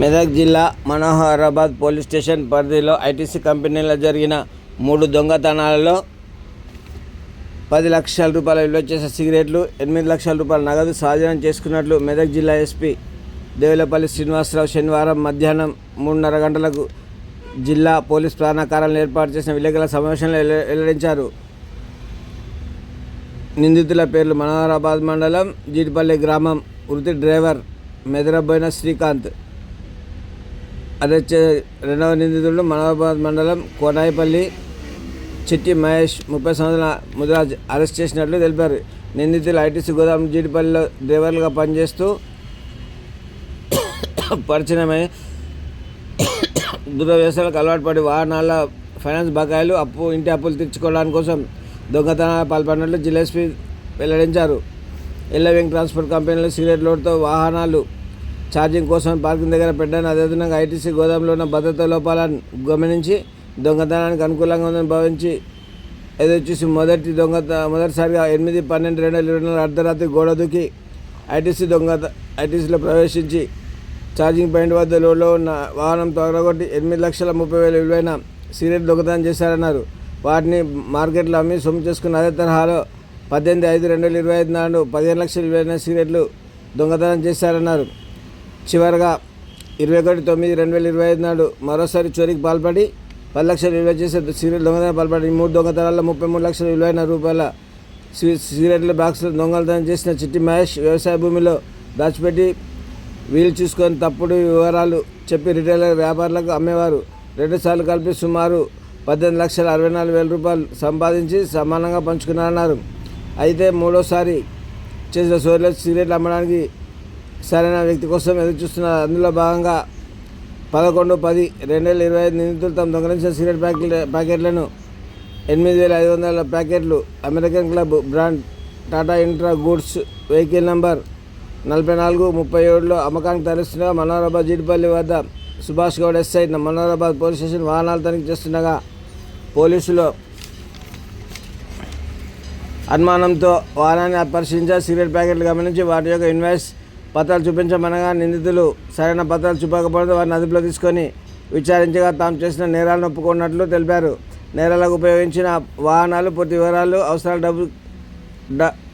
మెదక్ జిల్లా Manoharabad police station పరిధిలో ITC కంపెనీలో జరిగిన మూడు దొంగతనాలలో పది లక్షల రూపాయల విలువ చేసే సిగరెట్లు ఎనిమిది లక్షల రూపాయల నగదు స్వాధీనం చేసుకున్నట్లు మెదక్ జిల్లా ఎస్పీ దేవులపల్లి శ్రీనివాసరావు శనివారం మధ్యాహ్నం మూడున్నర గంటలకు జిల్లా పోలీస్ ప్రాణాకారాలను ఏర్పాటు చేసిన విలేకరుల సమావేశంలో వెల్లడించారు. నిందితుల పేర్లు మనోహరాబాద్ మండలం జీడిపల్లి గ్రామం వృత్తి డ్రైవర్ మెదరబోయిన శ్రీకాంత్ అరెస్ట్ చే- రెండవ నిందితుడు మనోబాద్ మండలం కోనాయిపల్లి చిట్టి మహేష్ ముప్పై సంవత్సరాల ముదిరాజ్ అరెస్ట్ చేసినట్లు తెలిపారు. నిందితులు ఐటీసీ గోదాం జీడిపల్లిలో డ్రైవర్లుగా పనిచేస్తూ పరిచయమై దురవ్యసనాలకు అలవాటు పడి వాహనాల ఫైనాన్స్ బకాయిలు అప్పు ఇంటి అప్పులు తీర్చుకోవడానికి కోసం దొంగతనాలు పాల్పడినట్లు జిల్లాస్పీ వెల్లడించారు. ఎల్లవింగ్ ట్రాన్స్పోర్ట్ కంపెనీలు సిగరెట్ లోడ్తో వాహనాలు ఛార్జింగ్ కోసం పార్కింగ్ దగ్గర పెట్టాను. అదేవిధంగా ఐటీసీ గోదాంలో ఉన్న భద్రతా లోపాలను గమనించి దొంగతనానికి అనుకూలంగా ఉందని భావించి ఎదురొచ్చేసి మొదటి దొంగత మొదటిసారిగా ఎనిమిది పన్నెండు రెండు వేల ఇరవై నాలుగు అర్ధరాత్రి గోడ దూకి ఐటీసీ దొంగత ఐటీసీలో ప్రవేశించి ఛార్జింగ్ పాయింట్ వద్ద లోడ్లో ఉన్న వాహనం తొలగొట్టి ఎనిమిది లక్షల ముప్పై వేల విలువైన సిగరెట్ దొంగతనం చేశారన్నారు. వాటిని మార్కెట్లో అమ్మి సొమ్ము చేసుకున్న అదే తరహాలో పద్దెనిమిది ఐదు రెండు వేల ఇరవై ఐదు నాడు పదిహేను లక్షల విలువైన సిగరెట్లు దొంగతనం చేశారన్నారు. చివరగా ఇరవై ఒకటి తొమ్మిది రెండు వేల ఇరవై ఐదు నాడు మరోసారి చోరీకి పాల్పడి పది లక్షలు విలువ చేసే సీరియల్ దొంగతనం పాల్పడి మూడు దొంగతనాల్లో ముప్పై మూడు లక్షల విలువైన రూపాయల సిగరెట్ల బాక్సులు దొంగతనం చేసిన చిట్టి మహేష్ వ్యవసాయ భూమిలో దాచిపెట్టి వీలు చూసుకొని తప్పుడు వివరాలు చెప్పి రిటైలర్ వ్యాపారులకు అమ్మేవారు. రెండుసార్లు కలిపి సుమారు పద్దెనిమిది లక్షల అరవై నాలుగు వేల రూపాయలు సంపాదించి సమానంగా పంచుకున్నారన్నారు. అయితే మూడోసారి చేసిన సోర్లో సిగరెట్లు అమ్మడానికి సరైన వ్యక్తి కోసం ఎదురు చూస్తున్నారు అందులో భాగంగా పదకొండు పది రెండు వేల ఇరవై ఐదు నిందితులు తమ దొంగలించిన సిగరెట్ ప్యాకెట్ ప్యాకెట్లను ఎనిమిది వేల ఐదు వందల ప్యాకెట్లు American club brand Tata intra goods vehicle number నలభై నాలుగు ముప్పై ఏడులో అమ్మకానికి తరలిస్తుండగా మనోహరాబాద్ జీడిపల్లి వద్ద Subhash Goud SI Manoharabad police station వాహనాలు తనిఖీ చేస్తుండగా పోలీసులు అనుమానంతో వాహనాన్ని పరిశీలించారు సిగరెట్ ప్యాకెట్లు గమనించి వాటి యొక్క ఇన్వాయిస్ పత్రాలు చూపించమనగా నిందితులు సరైన పత్రాలు చూపకపోవడంతో వారిని అదుపులో తీసుకొని విచారించగా తాము చేసిన నేరాలను ఒప్పుకున్నట్లు తెలిపారు. నేరాలకు ఉపయోగించిన వాహనాలు పూర్తి వివరాలు అవసరాల డబ్బు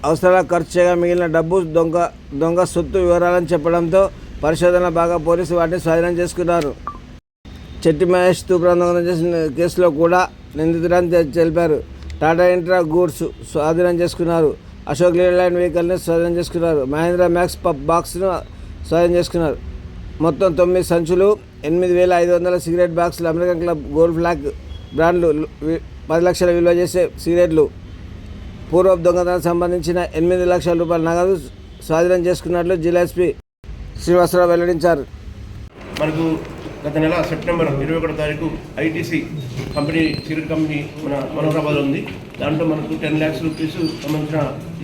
అవసరాల ఖర్చు చేయగా మిగిలిన డబ్బు దొంగ దొంగ సొత్తు వివరాలను చెప్పడంతో పరిశోధన బాగా పోలీసు వాటిని స్వాధీనం చేసుకున్నారు. చెట్టి మహేష్ తూప్రాంతం చేసిన కేసులో కూడా నిందితుడని తెలిపారు. టాటా ఇంట్రా గూడ్స్ స్వాధీనం చేసుకున్నారు. అశోక్ లేలాండ్ వెహికల్ని స్వాధీనం చేసుకున్నారు. మహేంద్ర మ్యాక్స్ పబ్ బాక్స్ను స్వాధీనం చేసుకున్నారు. మొత్తం తొమ్మిది సంచులు ఎనిమిది వేల ఐదు వందల సిగరెట్ బాక్సులు అమెరికన్ క్లబ్ గోల్డ్ ఫ్లాగ్ బ్రాండ్లు పది లక్షల విలువ చేసే సిగరెట్లు. పూర్వ దొంగతనానికి సంబంధించిన ఎనిమిది లక్షల రూపాయల నగదు స్వాధీనం చేసుకున్నట్లు జిల్లా ఎస్పీ శ్రీనివాసరావు వెల్లడించారు. మనకు గత నెల సెప్టెంబర్ ఇరవై ఒకటో తారీఖు ఐటీసీ కంపెనీ సిగరెట్ కంపెనీ మన మనోహరాబాద్లో ఉంది. దాంట్లో మనకు టెన్ ల్యాక్స్ రూపీస్ సంబంధించిన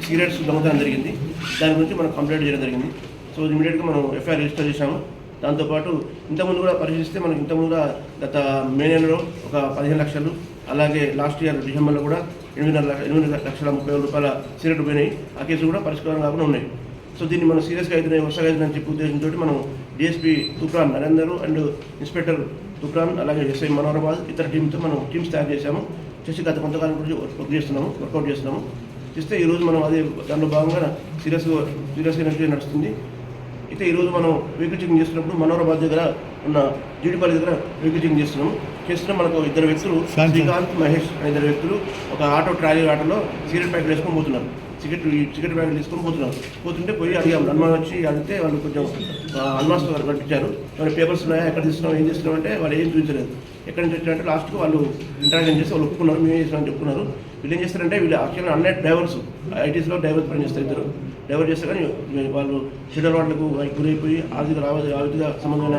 సిగరెట్స్ దొంగతనం జరిగింది. దాని గురించి మనం కంప్లైంట్ చేయడం జరిగింది. సో ఇమీడియట్గా మనం ఎఫ్ఐఆర్ రిజిస్టర్ చేశాము. దాంతోపాటు ఇంతకుముందు కూడా పరిశీలిస్తే మనకు ఇంతకుముందు కూడా గత మే నెలలో ఒక పదిహేను లక్షలు అలాగే లాస్ట్ ఇయర్ డిసెంబర్లో కూడా ఎనిమిదిన్నర లక్ష ఎనిమిది లక్షల ముప్పై వేల రూపాయల సిగరెట్ పోయినాయి. ఆ కేసులు కూడా పరిష్కారం కాకుండా ఉన్నాయి. సో దీన్ని మనం సీరియస్గా అయితే వరుసగా అని చెప్పి ఉద్దేశంతో మనం DSP Toopran Narender and inspector Toopran అలాగే ఎస్ఐ మనోహరాబాద్ ఇతర టీంతో మనం టీమ్స్ తయారు చేశాము. చేసి గత కొంతకాలం గురించి వర్క్ చేస్తున్నాము వర్కౌట్ చేస్తున్నాము. చేస్తే ఈరోజు మనం అదే దానిలో భాగంగా సీరియస్గా సీరియస్గా నడుస్తుంది. అయితే ఈరోజు మనం వెహికల్ చెకింగ్ చేస్తున్నప్పుడు మనోహరాబాద్ దగ్గర ఉన్న జీడిపల్లి దగ్గర వెహికల్ చెకింగ్ చేస్తున్నాము. చేస్తున్నాం మనకు ఇద్దరు వ్యక్తులు శ్రీకాంత్ మహేష్ అనే ఇద్దరు వ్యక్తులు ఒక ఆటో ట్రాలీ ఆటోలో సిగరెట్ ప్యాకెట్ వేసుకొని పోతున్నారు. టికెట్ ఈ టికెట్ ప్యాకెట్ తీసుకొని పోతున్నారు. పోతుంటే పోయి అడిగాము హనుమాన్ వచ్చి అడిగితే వాళ్ళు కొంచెం అన్మాస్ కట్టించారు. వాళ్ళ పేపర్స్ ఉన్నాయా? ఎక్కడ తీసుకున్నాం ఏం తీసుకున్నాం అంటే వాళ్ళు ఏం చూపించలేదు. ఎక్కడి నుంచి వచ్చినట్టు లాస్ట్కి వాళ్ళు ఇంటరాక్షన్ చేసి వాళ్ళు ఒప్పుకున్నారు. మేము చేసినామని చెప్పుకున్నారు. వీళ్ళు ఏం చేస్తారంటే వీళ్ళు యాక్చువల్గా అన్నీ డ్రైవర్స్. ఐటీస్లో డ్రైవర్స్ పనిచేస్తారు ఇద్దరు. డ్రైవర్ చేస్తే కానీ వాళ్ళు షెడ్యూల్ వాళ్ళకు గురైపోయి ఆర్థిక రావాలి ఆర్థిక సంబంధమైన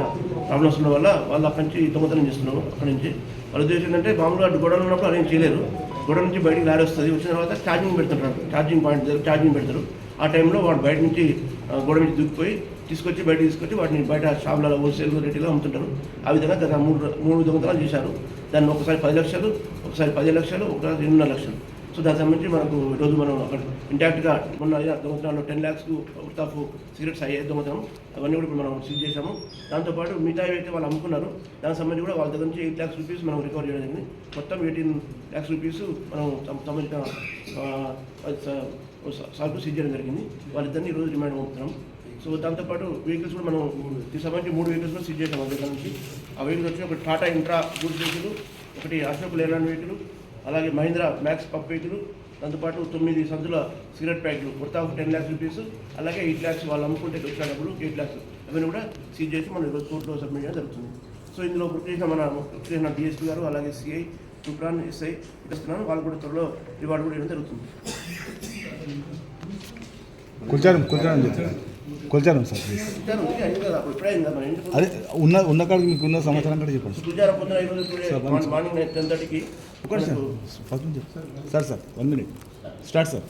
ప్రాబ్లమ్స్ ఉన్న వల్ల వాళ్ళు అక్కడి నుంచి దొంగతనం చేస్తున్నారు అక్కడి నుంచి. వాళ్ళ ఉద్దేశం ఏంటంటే మామూలుగా గొడవలు ఉన్నప్పుడు అరేంజ్ చేయలేరు. గొడవ నుంచి బయటికి లారీ వస్తుంది. వచ్చిన తర్వాత ఛార్జింగ్ పెడుతుంటారు ఛార్జింగ్ పాయింట్ దగ్గర ఛార్జింగ్ పెడతారు. ఆ టైంలో వాడు బయట నుంచి గొడవ నుంచి దూకిపోయి తీసుకొచ్చి బయట తీసుకొచ్చి వాటిని బయట షాపులలో హోల్సేల్ రేట్లో అమ్ముతుంటారు. ఆ విధంగా గత మూడు మూడు దొంగతనాలు చేశారు. దాన్ని ఒకసారి పది లక్షలు ఒకసారి పది లక్షలు ఒకసారి రెండున్నర లక్షలు. సో దానికి సంబంధించి మనకు ఈరోజు మనం అక్కడ ఇంటాక్ట్గా మొన్న అయిన టెన్ ల్యాక్స్కు వర్త్ ఆఫ్ సిగరెట్స్ అయ్యే దొంగతనం. అవన్నీ కూడా మనం సీజ్ చేశాము. దాంతోపాటు మిగతా అయితే వాళ్ళు అమ్ముకున్నారు దానికి సంబంధించి కూడా వాళ్ళ దగ్గర నుంచి ఎయిట్ ల్యాక్స్ రూపీస్ మనం రికవర్ చేయడం జరిగింది. మొత్తం ఎయిటీన్ ల్యాక్స్ రూపీస్ మనం సంబంధించిన ఆ, సార్కు సీజ్ చేయడం జరిగింది. వాళ్ళిద్దరిని ఈరోజు రిమాండ్ పంపుతున్నాం. సో దాంతోపాటు వెహికల్స్ కూడా మనం దీనికి సంబంధించి మూడు వెహికల్స్ కూడా సీజ్ చేసాం వాళ్ళ దగ్గర నుంచి. ఆ వెహికల్స్ వచ్చి ఒకటి టాటా ఇంట్రా గూడ్స్ వెహికల్ ఒకటి అశోక్ లేలాండ్ వెహికల్ అలాగే మహీంద్రా మ్యాక్స్ పప్ వెహికల్ దాంతోపాటు తొమ్మిది సంచుల సిగరెట్ ప్యాకెట్లు కొత్త ఆఫ్ టెన్ ల్యాక్స్ రూపీస్ అలాగే ఎయిట్ ల్యాక్స్ వాళ్ళు అమ్ముకుంటే వచ్చిన ఎయిట్ ల్యాక్స్ అవన్నీ కూడా సీజ్ చేసి మనం ఈరోజు కోర్టులో సబ్మిట్ చేయడం జరుగుతుంది. సో ఇందులో బుక్ చేసిన మన ముఖ్యమైన చేసిన డిఎస్పీ గారు అలాగే సిఐ సుప్రాన్ ఎస్ఐ ఇస్తున్నాను వాళ్ళు కూడా త్వరలో రివార్డు కూడా ఇవ్వడం జరుగుతుంది. కుల్చారం కుల్చారం కుల్చారం సార్ ప్లీజ్ అదే ఉన్న ఉన్న కాడికి మీకు ఉన్న సమాచారం కూడా చెప్పండి sir, first sir sir one minute. Start sir.